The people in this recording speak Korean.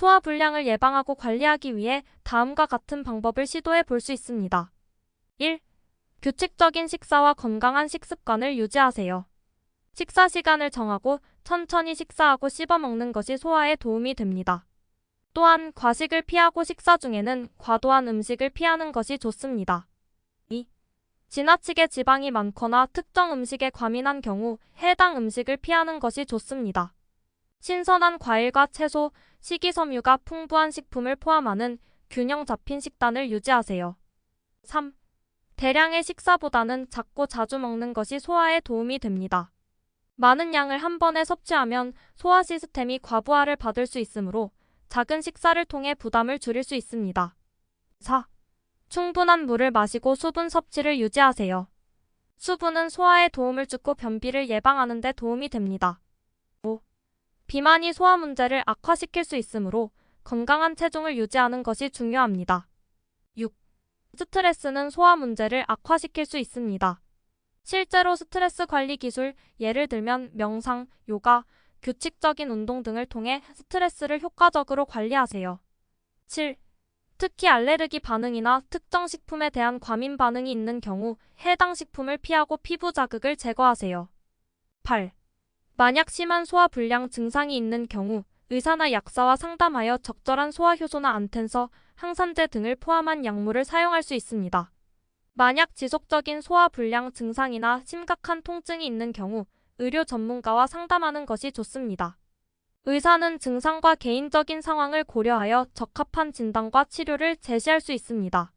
소화 불량을 예방하고 관리하기 위해 다음과 같은 방법을 시도해 볼 수 있습니다. 1. 규칙적인 식사와 건강한 식습관을 유지하세요. 식사 시간을 정하고 천천히 식사하고 씹어 먹는 것이 소화에 도움이 됩니다. 또한 과식을 피하고 식사 중에는 과도한 음식을 피하는 것이 좋습니다. 2. 지나치게 지방이 많거나 특정 음식에 과민한 경우 해당 음식을 피하는 것이 좋습니다. 신선한 과일과 채소, 식이섬유가 풍부한 식품을 포함하는 균형 잡힌 식단을 유지하세요. 3. 대량의 식사보다는 작고 자주 먹는 것이 소화에 도움이 됩니다. 많은 양을 한 번에 섭취하면 소화 시스템이 과부하를 받을 수 있으므로 작은 식사를 통해 부담을 줄일 수 있습니다. 4. 충분한 물을 마시고 수분 섭취를 유지하세요. 수분은 소화에 도움을 주고 변비를 예방하는 데 도움이 됩니다. 5. 비만이 소화 문제를 악화시킬 수 있으므로 건강한 체중을 유지하는 것이 중요합니다. 6. 스트레스는 소화 문제를 악화시킬 수 있습니다. 실제로 스트레스 관리 기술, 예를 들면 명상, 요가, 규칙적인 운동 등을 통해 스트레스를 효과적으로 관리하세요. 7. 특히 알레르기 반응이나 특정 식품에 대한 과민 반응이 있는 경우 해당 식품을 피하고 피부 자극을 제거하세요. 8. 만약 심한 소화 불량 증상이 있는 경우 의사나 약사와 상담하여 적절한 소화 효소나 안텐서, 항산제 등을 포함한 약물을 사용할 수 있습니다. 만약 지속적인 소화 불량 증상이나 심각한 통증이 있는 경우 의료 전문가와 상담하는 것이 좋습니다. 의사는 증상과 개인적인 상황을 고려하여 적합한 진단과 치료를 제시할 수 있습니다.